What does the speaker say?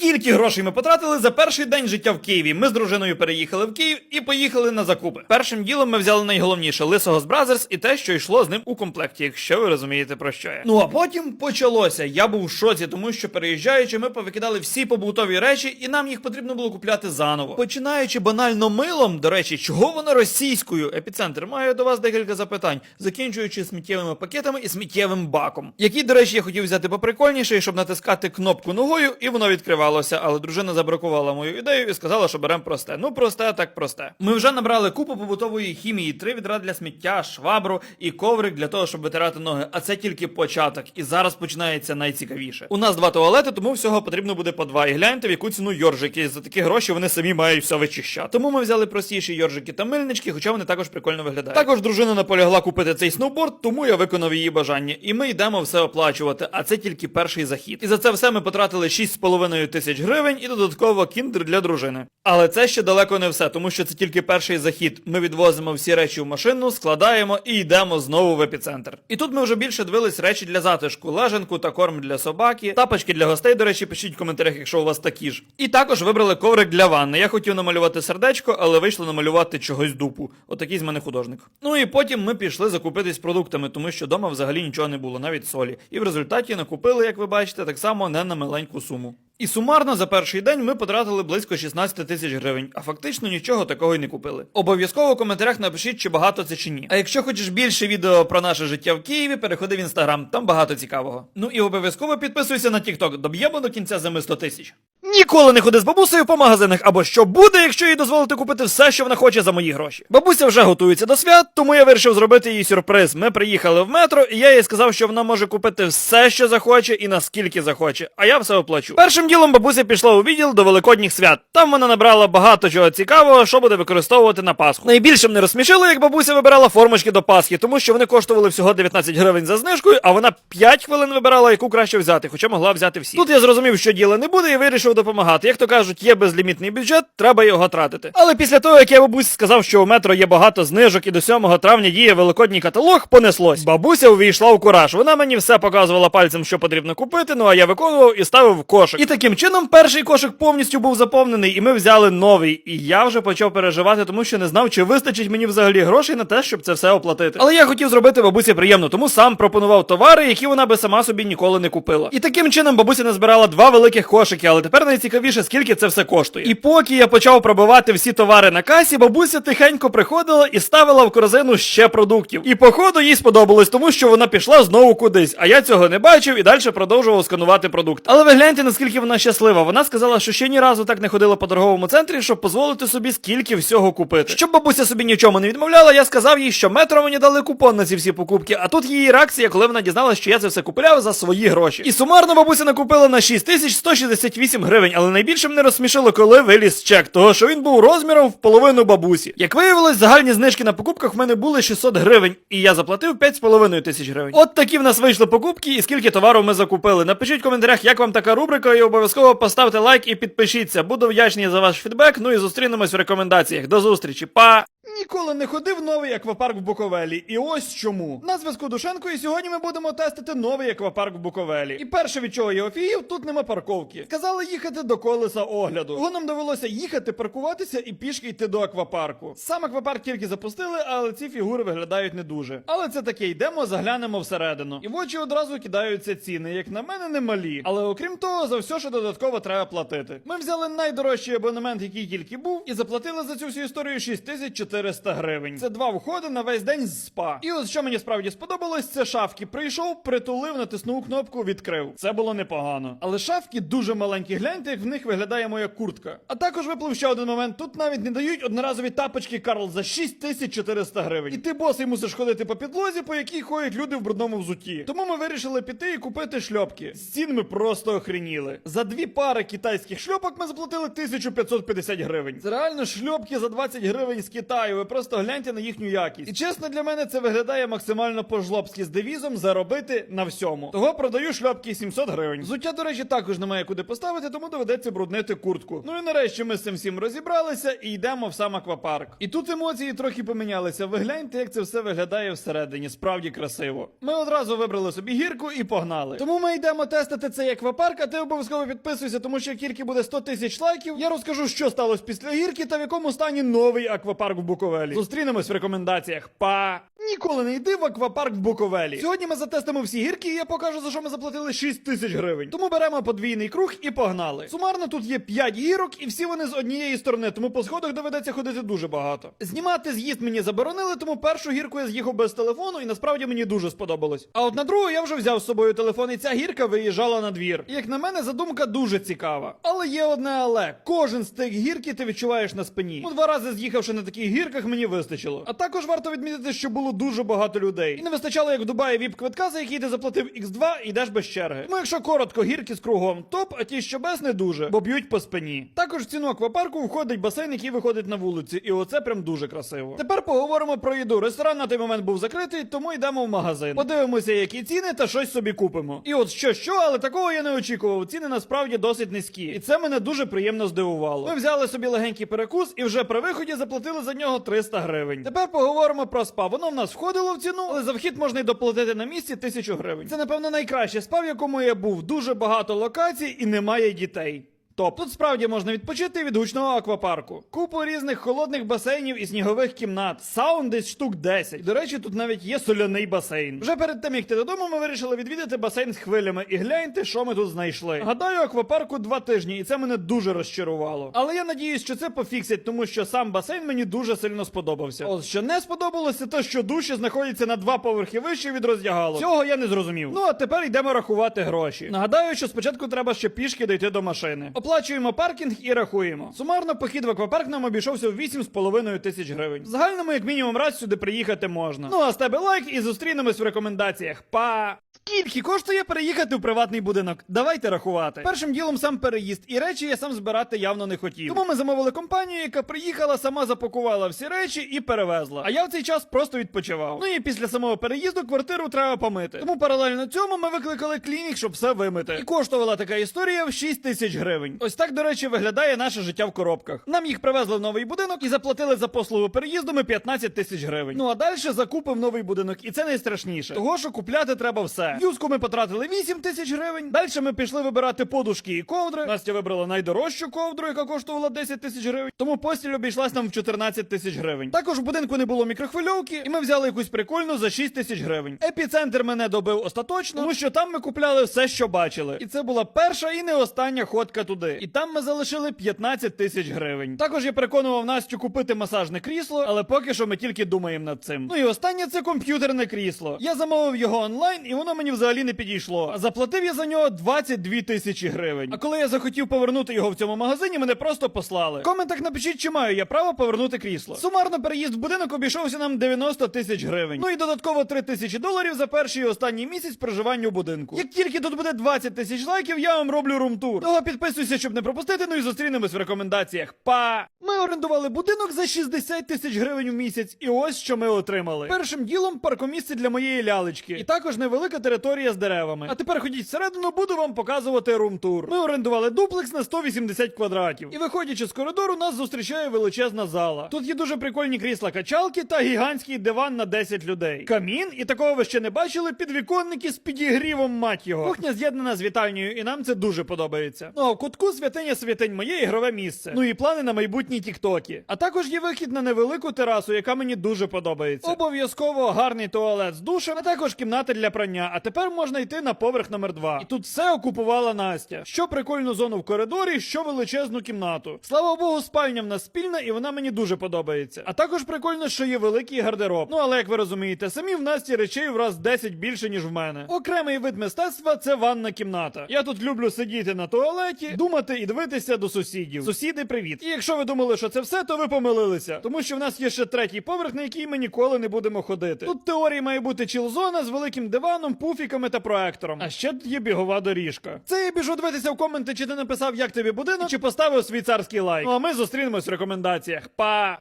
Скільки грошей ми потратили за перший день життя в Києві? Ми з дружиною переїхали в Київ і поїхали на закупи. Першим ділом ми взяли найголовніше лисого з Бразерс і те, що йшло з ним у комплекті, якщо ви розумієте про що я. Ну а потім почалося. Я був в шоці, тому що переїжджаючи, ми повикидали всі побутові речі, і нам їх потрібно було купляти заново. Починаючи банально милом, до речі, чого воно російською? Епіцентр маю до вас декілька запитань, закінчуючи сміттєвими пакетами і сміттєвим баком. Які, до речі, я хотів взяти поприкольніше, щоб натискати кнопку ногою, і воно відкривалося. Але дружина забракувала мою ідею і сказала, що беремо просте. Ну, просте, так просте. Ми вже набрали купу побутової хімії, три відра для сміття, швабру і коврик для того, щоб витирати ноги. А це тільки початок. І зараз починається найцікавіше. У нас два туалети, тому всього потрібно буде по два. І гляньте, в яку ціну йоржики. За такі гроші вони самі мають все вичищати. Тому ми взяли простіші йоржики та мильнички, хоча вони також прикольно виглядають. Також дружина наполягла купити цей сноуборд, тому я виконав її бажання. І ми йдемо все оплачувати. А це тільки перший захід. І за це все ми потратили 6,5 тисяч гривень і додатково кіндер для дружини. Але це ще далеко не все, тому що це тільки перший захід. Ми відвозимо всі речі в машину, складаємо і йдемо знову в епіцентр. І тут ми вже більше дивились речі для затишку, лежанку та корм для собаки, тапочки для гостей. До речі, пишіть в коментарях, якщо у вас такі ж. І також вибрали коврик для ванни. Я хотів намалювати сердечко, але вийшло намалювати чогось дупу. Отакий з мене художник. Ну і потім ми пішли закупитись продуктами, тому що вдома взагалі нічого не було, навіть солі. І в результаті накупили, як ви бачите, так само не на маленьку суму. І сумарно за перший день ми потратили близько 16 тисяч гривень, а фактично нічого такого й не купили. Обов'язково в коментарях напишіть, чи багато це чи ні. А якщо хочеш більше відео про наше життя в Києві, переходи в інстаграм, там багато цікавого. Ну і обов'язково підписуйся на TikTok, доб'ємо до кінця зими 100 тисяч. Ніколи не ходи з бабусею по магазинах, або що буде, якщо їй дозволити купити все, що вона хоче за мої гроші. Бабуся вже готується до свят, тому я вирішив зробити їй сюрприз. Ми приїхали в метро, і я їй сказав, що вона може купити все, що захоче, і наскільки захоче, а я все оплачу. Першим ділом бабуся пішла у відділ до великодніх свят. Там вона набрала багато чого цікавого, що буде використовувати на Пасху. Найбільше мене розсмішило, як бабуся вибирала формочки до Пасхи, тому що вони коштували всього 19 гривень за знижкою, а вона 5 хвилин вибирала, яку краще взяти, хоча могла взяти всі. Тут я зрозумів, що діла не буде, і вирішив допомагати. Як то кажуть, є безлімітний бюджет, треба його тратити. Але після того, як я бабусь сказав, що у метро є багато знижок і до 7 травня діє великодній каталог, понеслось. Бабуся увійшла у кураж. Вона мені все показувала пальцем, що потрібно купити. Ну а я виконував і ставив кошик. І таким чином перший кошик повністю був заповнений, і ми взяли новий. І я вже почав переживати, тому що не знав, чи вистачить мені взагалі грошей на те, щоб це все оплатити. Але я хотів зробити бабусі приємно, тому сам пропонував товари, які вона би сама собі ніколи не купила. І таким чином бабуся назбирала два великих кошики, але тепер найцікавіше, скільки це все коштує. І поки я почав пробивати всі товари на касі, бабуся тихенько приходила і ставила в корзину ще продуктів. І походу їй сподобалось, тому що вона пішла знову кудись, а я цього не бачив і далі продовжував сканувати продукт. Але ви гляньте, наскільки вона щаслива. Вона сказала, що ще ні разу так не ходила по торговому центрі, щоб дозволити собі скільки всього купити. Щоб бабуся собі ні в чому не відмовляла, я сказав їй, що метро мені дали купон на ці всі покупки, а тут її реакція, коли вона дізналась, що я це все купляв за свої гроші. І сумарно бабуся накупила на 6168 гривень, але найбільше мене розсмішило, коли виліз чек, того що він був розміром в половину бабусі. Як виявилось, загальні знижки на покупках в мене були 600 гривень, і я заплатив 5,5 тисяч гривень. От такі в нас вийшли покупки і скільки товару ми закупили. Напишіть в коментарях, як вам така рубрика, і обов'язково поставте лайк і підпишіться. Буду вдячний за ваш фідбек. Ну і зустрінемось в рекомендаціях. До зустрічі, па! Ніколи не ходив новий аквапарк в Буковелі. І ось чому. На зв'язку Душенко, і сьогодні ми будемо тестити новий аквапарк в Буковелі. І перше, від чого я офігів, тут нема парковки. Сказали їхати до колеса огляду. Того нам довелося їхати, паркуватися і пішки йти до аквапарку. Сам аквапарк тільки запустили, але ці фігури виглядають не дуже. Але це таке, йдемо, заглянемо всередину. І в очі одразу кидаються ціни, як на мене, не малі. Але окрім того, за все, що додатково треба платити. Ми взяли найдорожчий абонемент, який тільки був, і заплатили за цю всю історію 6400 гривень. Це два входи на весь день з спа. І ось що мені справді сподобалось, це шафки. Прийшов, притулив, натиснув кнопку, відкрив. Це було непогано. Але шафки дуже маленькі. Гляньте, як в них виглядає моя куртка. А також виплив ще один момент. Тут навіть не дають одноразові тапочки Карл за 6400 гривень. І ти босий мусиш ходити по підлозі, по якій ходять люди в брудному взутті. Тому ми вирішили піти і купити шльопки. З ми просто охреніли. За дві пари китайських шльопок ми заплатили 1550 гривень. Це реально шльопки за 20 гривень з Китаю. Ви просто гляньте на їхню якість. І чесно, для мене це виглядає максимально по-жлобськи з девізом заробити на всьому. Того продаю шльопки 700 гривень. Взуття, до речі, також немає куди поставити, тому доведеться бруднити куртку. Ну і нарешті ми з цим всім розібралися і йдемо в сам аквапарк. І тут емоції трохи помінялися. Ви гляньте, як це все виглядає всередині. Справді красиво. Ми одразу вибрали собі гірку і погнали. Тому ми йдемо тестити цей аквапарк, а ти обов'язково підписуйся, тому що як тільки буде 100 тисяч лайків, я розкажу, що сталося після гірки та в якому стані новий аквапарк в Буковелі. Зустрінемось в рекомендаціях. Па! Ніколи не йди в аквапарк в Буковелі. Сьогодні ми затестимо всі гірки, і я покажу, за що ми заплатили 6 тисяч гривень. Тому беремо подвійний круг і погнали. Сумарно тут є 5 гірок, і всі вони з однієї сторони, тому по сходах доведеться ходити дуже багато. Знімати з'їзд мені заборонили, тому першу гірку я з'їхав без телефону, і насправді мені дуже сподобалось. А от на другу я вже взяв з собою телефон, і ця гірка виїжджала на двір. Як на мене, задумка дуже цікава. Але є одне але. Кожен стик гірки ти відчуваєш на спині. Ну, два рази з'їхавши на таких гірках, мені вистачило. А також варто відмітити, що було дуже багато людей. І не вистачало, як в Дубаї віп квитка, за який ти заплатив X2 і йдеш без черги. Тому якщо коротко, гірки з кругом топ, а ті, що без не дуже, бо б'ють по спині. Також в ціну аквапарку входить басейн, який виходить на вулиці, і оце прям дуже красиво. Тепер поговоримо про їду. Ресторан на той момент був закритий, тому йдемо в магазин. Подивимося, які ціни, та щось собі купимо. І от що, що, але такого я не очікував. Ціни насправді досить низькі, і це мене дуже приємно здивувало. Ми взяли собі легенький перекус і вже при виході заплатили за нього 300 гривень. Тепер поговоримо про спа. Воно в нас входило в ціну, але за вхід можна й доплатити на місці тисячу гривень. Це напевно найкраще спав, в якому я був. Дуже багато локацій і немає дітей. Топ, тут справді можна відпочити від гучного аквапарку. Купу різних холодних басейнів і снігових кімнат. Саун десь штук 10. До речі, тут навіть є соляний басейн. Вже перед тим як йти додому, ми вирішили відвідати басейн з хвилями і гляньте, що ми тут знайшли. Гадаю, аквапарку два тижні, і це мене дуже розчарувало. Але я надіюсь, що це пофіксять, тому що сам басейн мені дуже сильно сподобався. От що не сподобалося, то що душі знаходяться на два поверхи вище від роздягалок. Цього я не зрозумів. Ну а тепер йдемо рахувати гроші. Нагадаю, що спочатку треба ще пішки дійти до машини. Оплачуємо паркінг і рахуємо. Сумарно похід в аквапарк нам обійшовся в 8,5 тисяч гривень. Загальному, як мінімум, раз сюди приїхати можна. Ну а з тебе лайк і зустрінемось в рекомендаціях. Па! Скільки коштує переїхати в приватний будинок? Давайте рахувати. Першим ділом сам переїзд, і речі я сам збирати явно не хотів. Тому ми замовили компанію, яка приїхала, сама запакувала всі речі і перевезла. А я в цей час просто відпочивав. Ну і після самого переїзду квартиру треба помити. Тому паралельно цьому ми викликали клінік, щоб все вимити. І коштувала така історія в 6 тисяч гривень. Ось так, до речі, виглядає наше життя в коробках. Нам їх привезли в новий будинок і заплатили за послугу переїзду ми 15 тисяч гривень. Ну а далі закупив новий будинок, і це найстрашніше. Того, що купляти треба все. Юску ми потратили 8 тисяч гривень. Далі ми пішли вибирати подушки і ковдри. Настя вибрала найдорожчу ковдру, яка коштувала 10 тисяч гривень. Тому постіль обійшлась нам в 14 тисяч гривень. Також в будинку не було мікрохвильовки, і ми взяли якусь прикольну за 6 тисяч гривень. Епіцентр мене добив остаточно, тому що там ми купляли все, що бачили. І це була перша і не остання ходка туди. І там ми залишили 15 тисяч гривень. Також я переконував Настю купити масажне крісло, але поки що ми тільки думаємо над цим. Ну і останнє це комп'ютерне крісло. Я замовив його онлайн, і воно мені взагалі не підійшло. Заплатив я за нього 22 тисячі гривень. А коли я захотів повернути його в цьому магазині, мене просто послали. В коментах напишіть, чи маю я право повернути крісло. Сумарно переїзд в будинок обійшовся нам 90 тисяч гривень. Ну і додатково 3 тисячі доларів за перший і останній місяць проживання у будинку. Як тільки тут буде 20 тисяч лайків, я вам роблю румтур. Того підписуйся, щоб не пропустити. Ну і зустрінемось в рекомендаціях. Па! Ми орендували будинок за 60 тисяч гривень в місяць, і ось що ми отримали. Першим ділом паркомісце для моєї лялечки, і також невелика територія з деревами. А тепер ходіть всередину, буду вам показувати румтур. Ми орендували дуплекс на 180 квадратів. І виходячи з коридору, нас зустрічає величезна зала. Тут є дуже прикольні крісла качалки та гігантський диван на 10 людей. Камін, і такого ви ще не бачили, підвіконники з підігрівом, мать його. Кухня з'єднана з вітальнею, і нам це дуже подобається. Ну а в кутку святиня святинь моє ігрове місце. Ну і плани на майбутні тіктоки. А також є вихід на невелику терасу, яка мені дуже подобається. Обов'язково гарний туалет з душем, а також кімната для прання. А тепер можна йти на поверх номер 2 І тут все окупувала Настя. Що прикольну зону в коридорі, що величезну кімнату. Слава Богу, спальня в нас спільна, і вона мені дуже подобається. А також прикольно, що є великий гардероб. Ну але як ви розумієте, самі в Насті речей в раз 10 більше, ніж в мене. Окремий вид мистецтва це ванна кімната. Я тут люблю сидіти на туалеті, думати і дивитися до сусідів. Сусіди, привіт. І якщо ви думали, що це все, то ви помилилися. Тому що в нас є ще третій поверх, на який ми ніколи не будемо ходити. Тут теорії має бути чілзона з великим диваном, пуфіками та проектором. А ще тут є бігова доріжка. Це я біжу дивитися в коменти, чи ти написав, як тобі будинок, чи поставив свій царський лайк. Ну а ми зустрінемось в рекомендаціях. Па!